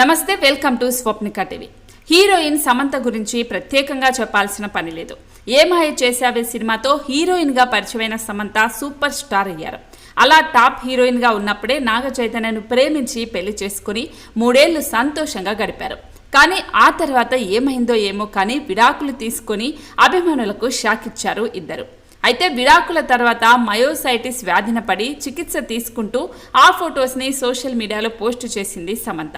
నమస్తే welcome to Swapnika TV. Heroine Samantha గురించి ప్రత్యేకంగా చెప్పాల్సిన పని లేదు. ఏమాయ చేశావే సినిమాతో హీరోయిన్గా పరిచయమైన సమంత సూపర్ స్టార్ అయ్యారు. అలా టాప్ హీరోయిన్గా ఉన్నప్పుడే నాగ చైతన్యను ప్రేమించి పెళ్ళి చేసుకుని మూడేళ్ళు సంతోషంగా గడిపారు. కానీ ఆ తర్వాత ఏమైందో ఏమో కానీ విడాకులు తీసుకొని అభిమానులకు షాక్ ఇచ్చారు ఇద్దరు. అయితే విడాకుల తర్వాత మయోసైటిస్ వ్యాధిన పడి చికిత్స తీసుకుంటూ ఆ ఫొటోస్ని సోషల్ మీడియాలో పోస్టు చేసింది సమంత.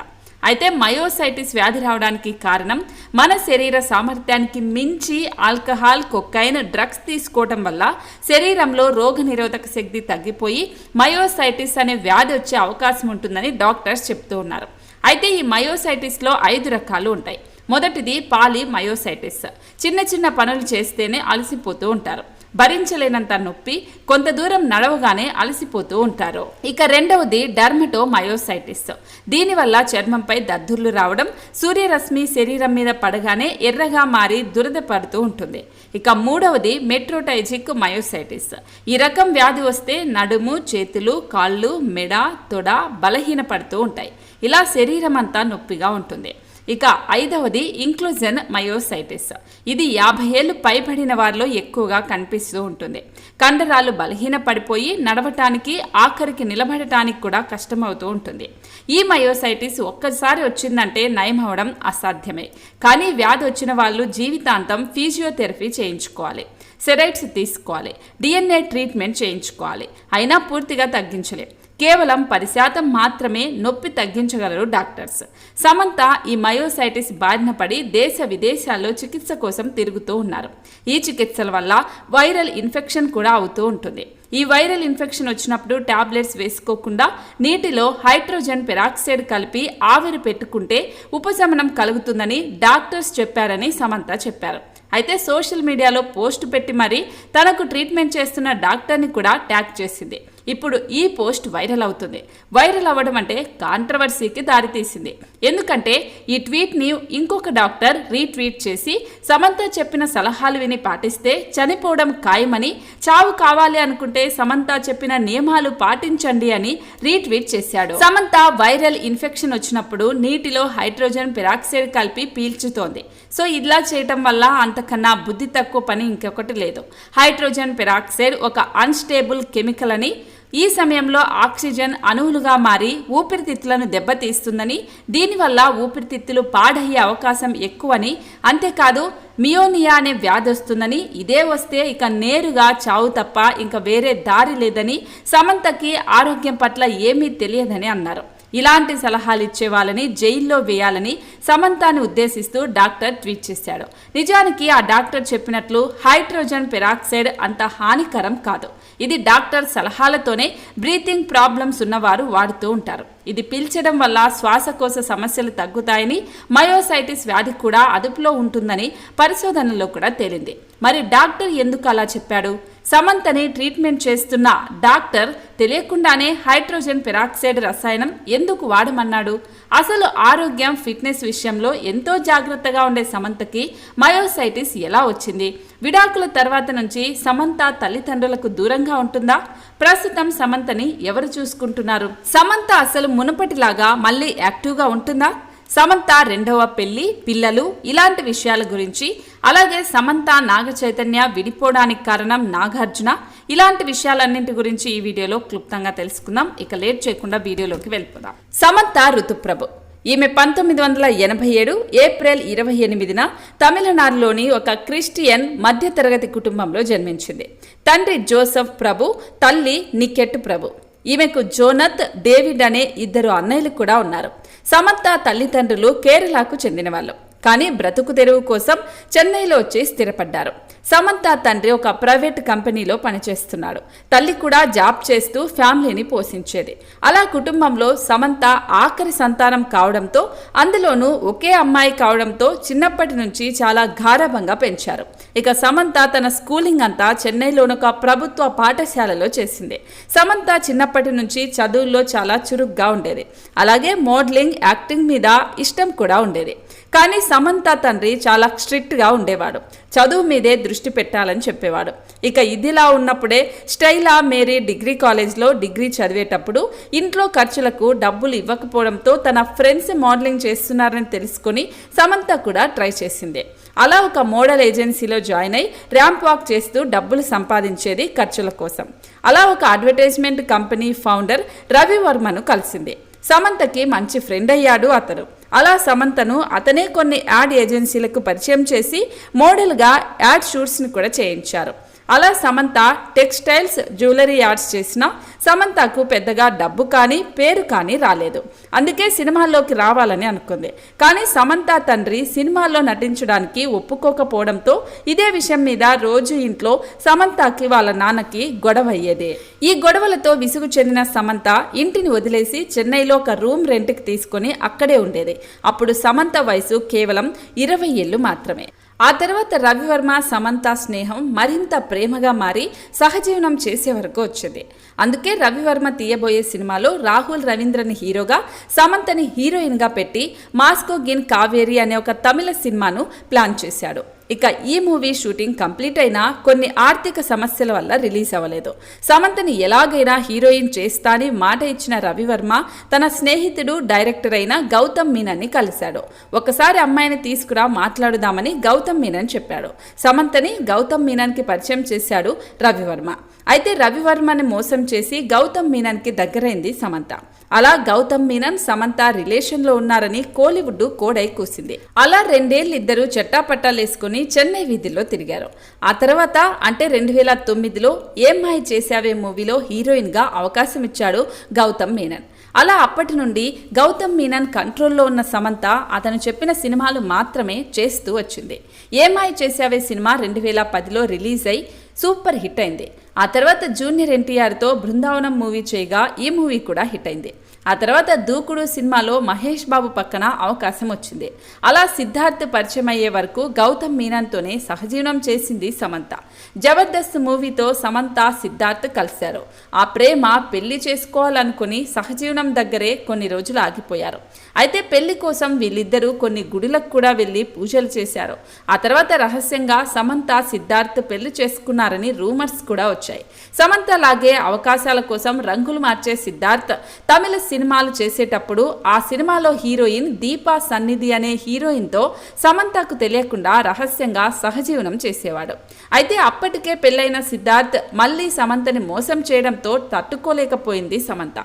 అయితే మయోసైటిస్ వ్యాధి రావడానికి కారణం మన శరీర సామర్థ్యానికి మించి ఆల్కహాల్ కొక్కైన్ డ్రగ్స్ తీసుకోవడం వల్ల శరీరంలో రోగనిరోధక శక్తి తగ్గిపోయి మయోసైటిస్ అనే వ్యాధి వచ్చే అవకాశం ఉంటుందని డాక్టర్స్ చెప్తూ ఉన్నారు. అయితే ఈ మయోసైటిస్లో ఐదు రకాలు ఉంటాయి. మొదటిది పాలి మయోసైటిస్ చిన్న చిన్న పనులు చేస్తేనే అలసిపోతూ ఉంటారు. భరించలేనంత నొప్పి కొంత దూరం నడవగానే అలసిపోతూ ఉంటారు. ఇక రెండవది డర్మటో మయోసైటిస్ దీనివల్ల చర్మంపై దద్దుర్లు రావడం సూర్యరశ్మి శరీరం మీద పడగానే ఎర్రగా మారి దురద పడుతూ ఉంటుంది. ఇక మూడవది మెట్రోటైజిక్ మయోసైటిస్. ఈ రకం వ్యాధి వస్తే నడుము చేతులు కాళ్ళు మెడ తొడ బలహీనపడుతూ ఉంటాయి. ఇలా శరీరం అంతా నొప్పిగా ఉంటుంది. ఇక ఐదవది ఇంక్లూజన్ మయోసైటిస్ ఇది యాభై ఏళ్ళు పైబడిన వారిలో ఎక్కువగా కనిపిస్తూ ఉంటుంది. కండరాలు బలహీన పడిపోయి నడవటానికి ఆఖరికి నిలబడటానికి కూడా కష్టమవుతూ ఉంటుంది. ఈ మయోసైటిస్ ఒక్కసారి వచ్చిందంటే నయం అవడం అసాధ్యమే. కానీ వ్యాధి వచ్చిన వాళ్ళు జీవితాంతం ఫిజియోథెరపీ చేయించుకోవాలి. సెరైట్స్ తీసుకోవాలి. డిఎన్ఏ ట్రీట్మెంట్ చేయించుకోవాలి. అయినా పూర్తిగా తగ్గించలేం. కేవలం పది శాతం మాత్రమే నొప్పి తగ్గించగలరు డాక్టర్స్. సమంత ఈ మయోసైటిస్ బారిన పడి దేశ విదేశాల్లో చికిత్స కోసం తిరుగుతూ ఉన్నారు. ఈ చికిత్సల వల్ల వైరల్ ఇన్ఫెక్షన్ కూడా అవుతూ ఉంటుంది. ఈ వైరల్ ఇన్ఫెక్షన్ వచ్చినప్పుడు టాబ్లెట్స్ వేసుకోకుండా నీటిలో హైడ్రోజన్ పెరాక్సైడ్ కలిపి ఆవిరి పెట్టుకుంటే ఉపశమనం కలుగుతుందని డాక్టర్స్ చెప్పారని సమంత చెప్పారు. అయితే సోషల్ మీడియాలో పోస్ట్ పెట్టి మరీ తనకు ట్రీట్మెంట్ చేస్తున్న డాక్టర్ని కూడా ట్యాగ్ చేసింది. ఇప్పుడు ఈ పోస్ట్ వైరల్ అవుతుంది. వైరల్ అవ్వడం అంటే కాంట్రవర్సీకి దారితీసింది ఎందుకంటే ఈ ట్వీట్ని ఇంకొక డాక్టర్ రీట్వీట్ చేసి సమంత చెప్పిన సలహాలు విని పాటిస్తే చనిపోవడం ఖాయమని చావు కావాలి అనుకుంటే సమంత చెప్పిన నియమాలు పాటించండి అని రీట్వీట్ చేశాడు. సమంత వైరల్ ఇన్ఫెక్షన్ వచ్చినప్పుడు నీటిలో హైడ్రోజన్ పెరాక్సైడ్ కలిపి పీల్చుతోంది. సో ఇలా చేయటం వల్ల అంతకన్నా బుద్ధి తక్కువ పని ఇంకొకటి లేదు. హైడ్రోజన్ పెరాక్సైడ్ ఒక అన్స్టేబుల్ కెమికల్ అని ఈ సమయంలో ఆక్సిజన్ అణువులుగా మారి ఊపిరితిత్తులను దెబ్బతీస్తుందని దీనివల్ల ఊపిరితిత్తులు పాడయ్యే అవకాశం ఎక్కువని అంతేకాదు మియోనియా అనే వ్యాధి వస్తుందని ఇదే వస్తే ఇక నేరుగా చావు తప్ప ఇంకా వేరే దారి లేదని సమంతకి ఆరోగ్యం పట్ల ఏమీ తెలియదని అన్నారు. ఇలాంటి సలహాలు ఇచ్చే వాళ్ళని జైల్లో వేయాలని సమంతాన్ని ఉద్దేశిస్తూ డాక్టర్ ట్వీట్ చేశాడు. నిజానికి ఆ డాక్టర్ చెప్పినట్లు హైడ్రోజన్ పెరాక్సైడ్ అంత హానికరం కాదు. ఇది డాక్టర్ సలహాలతోనే బ్రీతింగ్ ప్రాబ్లమ్స్ ఉన్నవారు వాడుతూ ఉంటారు. ఇది పీల్చడం వల్ల శ్వాసకోశ సమస్యలు తగ్గుతాయని మయోసైటిస్ వ్యాధి కూడా అదుపులో ఉంటుందని పరిశోధనలో కూడా తేలింది. మరి డాక్టర్ ఎందుకు అలా చెప్పాడు? సమంతని ట్రీట్మెంట్ చేస్తున్న డాక్టర్ తెలియకుండానే హైడ్రోజన్ పెరాక్సైడ్ రసాయనం ఎందుకు వాడమన్నాడు? అసలు ఆరోగ్యం ఫిట్నెస్ విషయంలో ఎంతో జాగ్రత్తగా ఉండే సమంతకి మయోసైటిస్ ఎలా వచ్చింది? విడాకుల తర్వాత నుంచి సమంత తల్లిదండ్రులకు దూరంగా ఉంటుందా? ప్రస్తుతం సమంతని ఎవరు చూసుకుంటున్నారు? సమంత అసలు మునుపటిలాగా మళ్ళీ యాక్టివ్గా ఉంటుందా? సమంత రెండవ పెళ్ళి పిల్లలు ఇలాంటి విషయాల గురించి అలాగే సమంత నాగ చైతన్య విడిపోవడానికి కారణం నాగార్జున. ఇలాంటి విషయాలన్నింటి గురించి ఈ వీడియోలో క్లుప్తంగా తెలుసుకుందాం. ఇక లేట్ చేయకుండా వీడియోలోకి వెళ్ళిపోదాం. సమంత ఋతుప్రభు. ఈమె పంతొమ్మిది వందల ఎనభై ఏడు ఏప్రిల్ ఇరవై ఎనిమిదిన తమిళనాడులోని ఒక క్రిస్టియన్ మధ్యతరగతి కుటుంబంలో జన్మించింది. తండ్రి జోసఫ్ ప్రభు తల్లి నికెట్ ప్రభు. ఈమెకు జోనత్ డేవిడ్ అనే ఇద్దరు అన్నయ్యలు కూడా ఉన్నారు. సమంత తల్లిదండ్రులు కేరళకు చెందినవాళ్ళు. కానీ బ్రతుకు తెరువు కోసం చెన్నైలో వచ్చి స్థిరపడ్డారు. సమంత తండ్రి ఒక ప్రైవేట్ కంపెనీలో పనిచేస్తున్నాడు. తల్లి కూడా జాబ్ చేస్తూ ఫ్యామిలీని పోషించేది. అలా కుటుంబంలో సమంత ఆఖరి సంతానం కావడంతో అందులోనూ ఒకే అమ్మాయి కావడంతో చిన్నప్పటి నుంచి చాలా గారభంగా పెంచారు. ఇక సమంత తన స్కూలింగ్ అంతా చెన్నైలోని ఒక ప్రభుత్వ పాఠశాలలో చేసింది. సమంత చిన్నప్పటి నుంచి చదువుల్లో చాలా చురుగ్గా ఉండేది. అలాగే మోడలింగ్ యాక్టింగ్ మీద ఇష్టం కూడా ఉండేది. కానీ సమంత తండ్రి చాలా స్ట్రిక్ట్గా ఉండేవాడు. చదువు మీదే దృష్టి పెట్టాలని చెప్పేవాడు. ఇక ఇదిలా ఉన్నప్పుడే స్టైలా మేరీ డిగ్రీ కాలేజ్లో డిగ్రీ చదివేటప్పుడు ఇంట్లో ఖర్చులకు డబ్బులు ఇవ్వకపోవడంతో తన ఫ్రెండ్స్ మోడలింగ్ చేస్తున్నారని తెలుసుకుని సమంత కూడా ట్రై చేసింది. అలా ఒక మోడల్ ఏజెన్సీలో జాయిన్ అయి ర్యాంప్ వాక్ చేస్తూ డబ్బులు సంపాదించేది ఖర్చుల కోసం. అలా ఒక అడ్వర్టైజ్మెంట్ కంపెనీ ఫౌండర్ రవి వర్మను కలిసింది. సమంతకి మంచి ఫ్రెండ్ అయ్యాడు అతడు అలా సమంతను అతనే కొన్ని యాడ్ ఏజెన్సీలకు పరిచయం చేసి మోడల్గా యాడ్ షూట్స్ని కూడా చేయించారు. అలా సమంత టెక్స్టైల్స్ జ్యువెలరీ యాడ్స్ చేసిన సమంతకు పెద్దగా డబ్బు కానీ పేరు కానీ రాలేదు. అందుకే సినిమాల్లోకి రావాలని అనుకుంది. కానీ సమంత తండ్రి సినిమాల్లో నటించడానికి ఒప్పుకోకపోవడంతో ఇదే విషయం మీద రోజు ఇంట్లో సమంతకి వాళ్ళ నాన్నకి గొడవ అయ్యేది ఈ గొడవలతో విసుగు చెందిన సమంత ఇంటిని వదిలేసి చెన్నైలో ఒక రూమ్ రెంట్కి తీసుకొని అక్కడే ఉండేది. అప్పుడు సమంత వయసు కేవలం ఇరవై ఏళ్ళు మాత్రమే. ఆ తర్వాత రవివర్మ సమంత స్నేహం మరింత ప్రేమగా మారి సహజీవనం చేసే వరకు వచ్చింది. అందుకే రవివర్మ తీయబోయే సినిమాలో రాహుల్ రవీంద్రని హీరోగా సమంతని హీరోయిన్గా పెట్టి మాస్కో గిన్ కావేరి అనే ఒక తమిళ సినిమాను ప్లాన్ చేశాడు. ఇక ఈ మూవీ షూటింగ్ కంప్లీట్ అయినా కొన్ని ఆర్థిక సమస్యల వల్ల రిలీజ్ అవ్వలేదు. సమంతని ఎలాగైనా హీరోయిన్ చేస్తానని మాట ఇచ్చిన రవివర్మ తన స్నేహితుడు డైరెక్టర్ అయిన గౌతమ్ మీనన్ని కలిశాడు. ఒకసారి అమ్మాయిని తీసుకురా మాట్లాడుదామని గౌతమ్ మీనన్ చెప్పాడు. సమంతని గౌతమ్ మీనన్కి పరిచయం చేశాడు రవివర్మ. అయితే రవివర్మని మోసం చేసి గౌతమ్ మీనన్కి దగ్గరైంది సమంత. అలా గౌతమ్ మీనన్ సమంత రిలేషన్లో ఉన్నారని కోలీవుడ్ కోడై కూసింది. అలా రెండేళ్ళు ఇద్దరు చట్టాపట్టాలేసుకుని చెన్నై వీధుల్లో తిరిగారు. ఆ తర్వాత అంటే రెండు వేల తొమ్మిదిలో ఏం చేశావే మూవీలో హీరోయిన్గా అవకాశం ఇచ్చాడు గౌతమ్ మీనన్. అలా అప్పటి నుండి గౌతమ్ మీనన్ కంట్రోల్లో ఉన్న సమంత అతను చెప్పిన సినిమాలు మాత్రమే చేస్తూ వచ్చింది. ఏమాయి చేశావే సినిమా రెండు వేల పదిలో రిలీజ్ అయి సూపర్ హిట్ అయింది. ఆ తర్వాత జూనియర్ ఎన్టీఆర్తో బృందావనం మూవీ చేయగా ఈ మూవీ కూడా హిట్ అయింది. ఆ తర్వాత దూకుడు సినిమాలో మహేష్ బాబు పక్కన అవకాశం వచ్చింది. అలా సిద్ధార్థ్ పరిచయం అయ్యే వరకు గౌతమ్ మీనాన్తోనే సహజీవనం చేసింది సమంత. జబర్దస్త్ మూవీతో సమంత సిద్ధార్థ్ కలిశారు. ఆ ప్రేమ పెళ్ళి చేసుకోవాలనుకుని సహజీవనం దగ్గరే కొన్ని రోజులు ఆగిపోయారు. అయితే పెళ్ళి కోసం వీళ్ళిద్దరూ కొన్ని గుడిలకు కూడా వెళ్ళి పూజలు చేశారు. ఆ తర్వాత రహస్యంగా సమంత సిద్ధార్థ్ పెళ్ళి చేసుకున్నారని రూమర్స్ కూడా వచ్చాయి. సమంత లాగే అవకాశాల కోసం రంగులు మార్చే సిద్ధార్థ్ తమిళ సినిమాలు చేసేటప్పుడు ఆ సినిమాలో హీరోయిన్ దీపా సన్నిధి అనే హీరోయిన్తో సమంతకు తెలియకుండా రహస్యంగా సహజీవనం చేసేవాడు. అయితే అప్పటికే పెళ్ళైన సిద్ధార్థ్ మళ్ళీ సమంతని మోసం చేయడంతో తట్టుకోలేకపోయింది సమంత.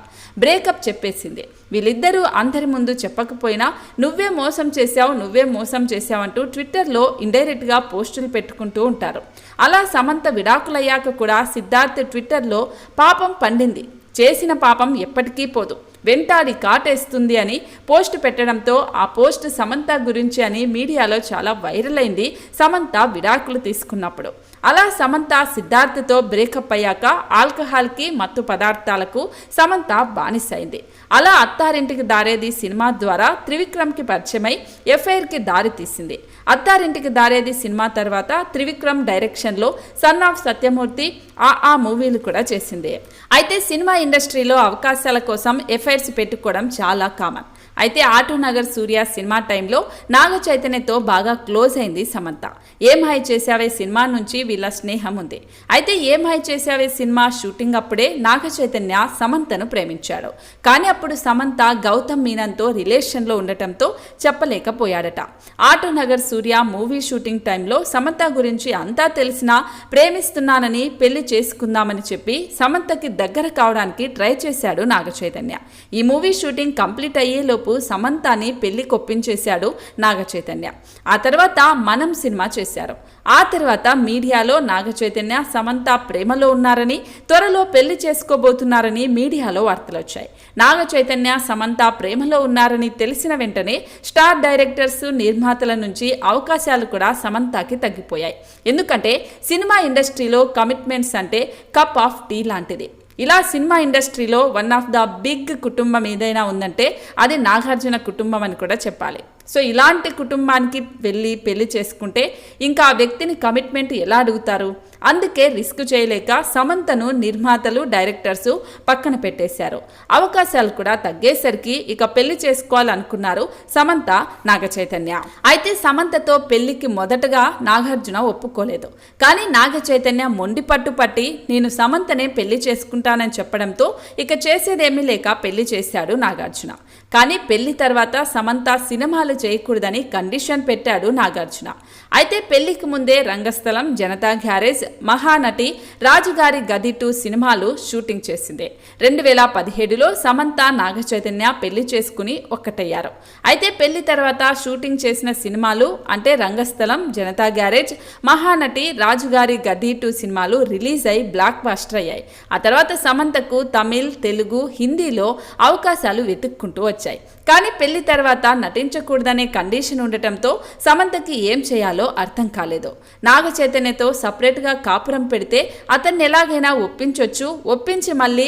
బ్రేకప్ చెప్పేసింది. వీళ్ళిద్దరూ అందరి ముందు చెప్పకపోయినా నువ్వే మోసం చేశావు నువ్వే మోసం చేశావంటూ ట్విట్టర్లో ఇండైరెక్ట్గా పోస్టులు పెట్టుకుంటూ ఉంటారు. అలా సమంత విడాకులయ్యాక కూడా సిద్ధార్థ్ ట్విట్టర్లో పాపం పండింది. చేసిన పాపం ఎప్పటికీ పోదు. వెంటాడి కాటేస్తుంది అని పోస్ట్ పెట్టడంతో ఆ పోస్ట్ సమంత గురించి అని మీడియాలో చాలా వైరల్ అయింది. సమంత విడాకులు తీసుకున్నప్పుడు. అలా సమంత సిద్ధార్థతో బ్రేకప్ అయ్యాక ఆల్కహాల్కి మత్తు పదార్థాలకు సమంత బానిసైంది. అలా అత్తారింటికి దారేది సినిమా ద్వారా త్రివిక్రమ్కి పరిచయమై ఎఫ్ఐఆర్కి దారి తీసింది. అత్తారింటికి దారేది సినిమా తర్వాత త్రివిక్రమ్ డైరెక్షన్లో సన్ ఆఫ్ సత్యమూర్తి ఆ ఆ మూవీలు కూడా చేసింది. అయితే సినిమా ఇండస్ట్రీలో అవకాశాల కోసం ఎఫ్ఐఆర్స్ పెట్టుకోవడం చాలా కామన్. అయితే ఆటో నగర్ సూర్య సినిమా టైంలో నాగ చైతన్యతో బాగా క్లోజ్ అయింది సమంత. ఏం హై చేసావే సినిమా నుంచి వీళ్ళ స్నేహం ఉంది. అయితే ఏం హాయ్ చేసావే సినిమా షూటింగ్ అప్పుడే నాగ చైతన్య సమంతను ప్రేమించాడు. కానీ అప్పుడు సమంత గౌతమ్ మీనన్తో రిలేషన్లో ఉండటంతో చెప్పలేకపోయాడట. Auto Nagar Surya movie shooting టైంలో సమంత గురించి అంతా తెలిసినా ప్రేమిస్తున్నానని పెళ్ళి చేసుకుందామని చెప్పి సమంతకి దగ్గర కావడానికి ట్రై చేశాడు నాగ చైతన్య. ఈ మూవీ షూటింగ్ కంప్లీట్ అయ్యేలోపు సమంతాని పెళ్ళి కొప్పించేశాడు నాగచైతన్య. ఆ తర్వాత మనం సినిమా చేశారు. ఆ తర్వాత మీడియాలో నాగచైతన్య సమంత ప్రేమలో ఉన్నారని త్వరలో పెళ్ళి చేసుకోబోతున్నారని మీడియాలో వార్తలు వచ్చాయి నాగచైతన్య సమంత ప్రేమలో ఉన్నారని తెలిసిన వెంటనే స్టార్ డైరెక్టర్స్ నిర్మాతల నుంచి అవకాశాలు కూడా సమంతకి తగ్గిపోయాయి. ఎందుకంటే సినిమా ఇండస్ట్రీలో కమిట్మెంట్స్ అంటే కప్ ఆఫ్ టీ లాంటిది. ఇలా సినిమా ఇండస్ట్రీలో వన్ ఆఫ్ ద బిగ్ కుటుంబం ఏదైనా ఉందంటే అది నాగార్జున కుటుంబం అని కూడా చెప్పాలి. సో ఇలాంటి కుటుంబానికి వెళ్ళి పెళ్ళి చేసుకుంటే ఇంకా ఆ వ్యక్తిని కమిట్మెంట్ ఎలా అడుగుతారు? అందుకే రిస్క్ చేయలేక సమంతను నిర్మాతలు డైరెక్టర్స్ పక్కన పెట్టేశారు. అవకాశాలు కూడా తగ్గేసరికి ఇక పెళ్ళి చేసుకోవాలనుకున్నారు సమంత నాగ చైతన్య అయితే సమంతతో పెళ్ళికి మొదటగా నాగార్జున ఒప్పుకోలేదు. కానీ నాగ చైతన్య మొండి పట్టు పట్టి నేను సమంతనే పెళ్ళి చేసుకుంటానని చెప్పడంతో ఇక చేసేదేమీ లేక పెళ్ళి చేశాడు నాగార్జున. కానీ పెళ్ళి తర్వాత సమంత సినిమాలు చేయకూడదని కండిషన్ పెట్టాడు నాగార్జున. అయితే పెళ్ళికి ముందే రంగస్థలం జనతా గ్యారేజ్ మహానటి రాజుగారి గది టూ సినిమాలు షూటింగ్ చేసింది. రెండు వేల పదిహేడులో సమంత నాగచైతన్య పెళ్ళి చేసుకుని ఒక్కటయ్యారు. అయితే పెళ్ళి తర్వాత షూటింగ్ చేసిన సినిమాలు అంటే రంగస్థలం జనతా గ్యారేజ్ మహానటి రాజుగారి గది టూ సినిమాలు రిలీజ్ అయి బ్లాక్ బాస్టర్ అయ్యాయి. ఆ తర్వాత సమంతకు తమిళ్ తెలుగు హిందీలో అవకాశాలు వెతుక్కుంటూ వచ్చాయి. కానీ పెళ్ళి తర్వాత నటించకూడదనే కండిషన్ ఉండటంతో సమంతకి ఏం చేయాలో అర్థం కాలేదు. నాగ చైతన్యతో సపరేట్గా కాపురం పెడితే అతన్ని ఎలాగైనా ఒప్పించొచ్చు ఒప్పించి మళ్ళీ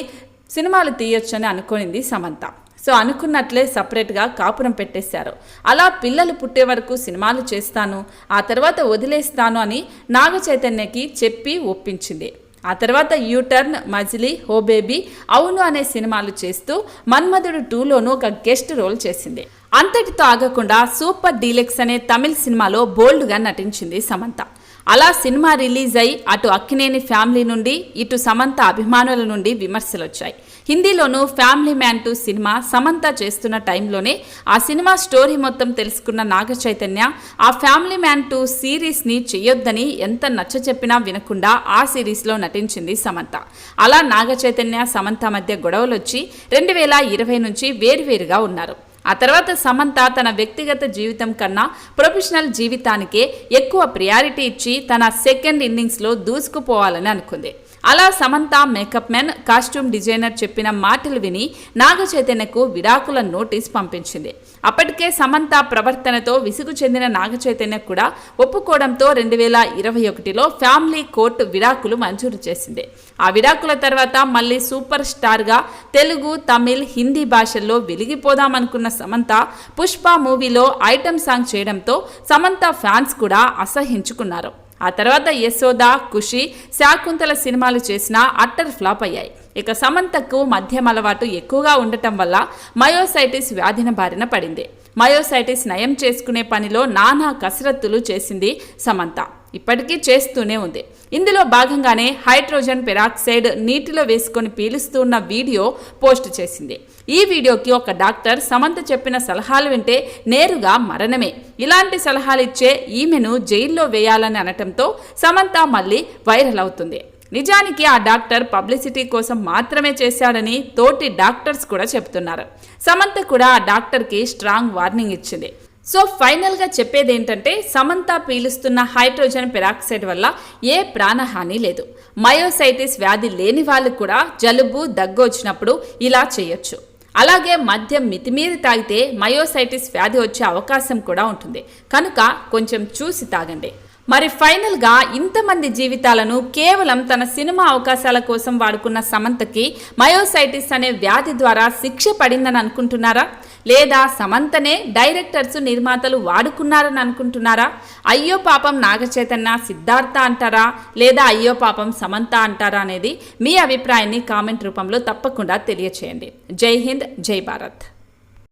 సినిమాలు తీయొచ్చు అని అనుకునింది సమంత. సో అనుకున్నట్లే సపరేట్గా కాపురం పెట్టేశారు. అలా పిల్లలు పుట్టే వరకు సినిమాలు చేస్తాను ఆ తర్వాత వదిలేస్తాను అని నాగ చైతన్యకి చెప్పి ఒప్పించింది. ఆ తర్వాత యూటర్న్ మజిలీ హో బేబీ అవును అనే సినిమాలు చేస్తూ మన్మధుడు టూలోనూ ఒక గెస్ట్ రోల్ చేసింది. అంతటితో ఆగకుండా సూపర్ డీలెక్స్ అనే తమిళ సినిమాలో బోల్డ్గా నటించింది సమంత. అలా సినిమా రిలీజ్ అయి అటు అక్కినేని ఫ్యామిలీ నుండి ఇటు సమంత అభిమానుల నుండి విమర్శలు వచ్చాయి హిందీలోనూ family man two cinema Samantha చేస్తున్న టైంలోనే ఆ సినిమా స్టోరీ మొత్తం తెలుసుకున్న నాగ చైతన్య ఆ ఫ్యామిలీ మ్యాన్ టూ సిరీస్ని చెయ్యొద్దని ఎంత నచ్చ చెప్పినా వినకుండా ఆ సిరీస్లో నటించింది సమంత. అలా నాగ చైతన్య సమంత మధ్య గొడవలు వచ్చి రెండు వేల ఇరవై నుంచి వేరువేరుగా ఉన్నారు. ఆ తర్వాత సమంత తన వ్యక్తిగత జీవితం కన్నా ప్రొఫెషనల్ జీవితానికే ఎక్కువ ప్రియారిటీ ఇచ్చి తన సెకండ్ ఇన్నింగ్స్లో దూసుకుపోవాలని అనుకుంది. అలా Samantha makeup man costume designer చెప్పిన మాటలు విని నాగ చైతన్యకు విడాకుల నోటీస్ పంపించింది. అప్పటికే సమంత ప్రవర్తనతో విసుగు చెందిన నాగ చైతన్య కూడా ఒప్పుకోవడంతో రెండు వేల ఇరవై ఒకటిలో ఫ్యామిలీ కోర్టు విడాకులు మంజూరు చేసింది. ఆ విడాకుల తర్వాత మళ్ళీ సూపర్ స్టార్గా తెలుగు తమిళ్ హిందీ భాషల్లో వెలిగిపోదామనుకున్న సమంత పుష్ప మూవీలో ఐటమ్ సాంగ్ చేయడంతో సమంత ఫ్యాన్స్ కూడా అసహించుకున్నారు ఆ తర్వాత యశోద ఖుషి శాకుంతల సినిమాలు చేసినా అట్టర్ ఫ్లాప్ అయ్యాయి. ఇక సమంతకు మద్యం అలవాటు ఎక్కువగా ఉండటం వల్ల మయోసైటిస్ వ్యాధిన బారిన పడింది. మయోసైటిస్ నయం చేసుకునే పనిలో నానా కసరత్తులు చేసింది సమంత. ఇప్పటికీ చేస్తూనే ఉంది. ఇందులో భాగంగానే హైడ్రోజన్ పెరాక్సైడ్ నీటిలో వేసుకొని పీలుస్తున్న వీడియో పోస్ట్ చేసింది. ఈ వీడియోకి ఒక డాక్టర్ సమంత చెప్పిన సలహాలు వింటే నేరుగా మరణమే. ఇలాంటి సలహాలు ఇచ్చే ఈమెను జైల్లో వేయాలని అనటంతో సమంత మళ్ళీ వైరల్ అవుతుంది. నిజానికి ఆ డాక్టర్ పబ్లిసిటీ కోసం మాత్రమే చేశాడని తోటి డాక్టర్స్ కూడా చెప్తున్నారు సమంత కూడా ఆ డాక్టర్కి స్ట్రాంగ్ వార్నింగ్ ఇచ్చింది. సో ఫైనల్గా చెప్పేది ఏంటంటే సమంత పీలుస్తున్న హైడ్రోజన్ పెరాక్సైడ్ వల్ల ఏ ప్రాణహాని లేదు. మయోసైటిస్ వ్యాధి లేని వాళ్ళు కూడా జలుబు దగ్గు వచ్చినప్పుడు ఇలా చేయొచ్చు. అలాగే మద్యం మితిమీరి తాగితే మయోసైటిస్ వ్యాధి వచ్చే అవకాశం కూడా ఉంటుంది. కనుక కొంచెం చూసి తాగండి. మరి ఫైనల్గా ఇంతమంది జీవితాలను కేవలం తన సినిమా అవకాశాల కోసం వాడుకున్న సమంతకి మయోసైటిస్ అనే వ్యాధి ద్వారా శిక్ష పడిందని అనుకుంటున్నారా? లేదా సమంతనే డైరెక్టర్స్ నిర్మాతలు వాడుకున్నారని అనుకుంటున్నారా? అయ్యో పాపం నాగచైతన్య సిద్ధార్థ అంటారా? లేదా అయ్యో పాపం సమంత అంటారా అనేది మీ అభిప్రాయాన్ని కామెంట్ రూపంలో తప్పకుండా తెలియచేయండి. జై హింద్ జై భారత్.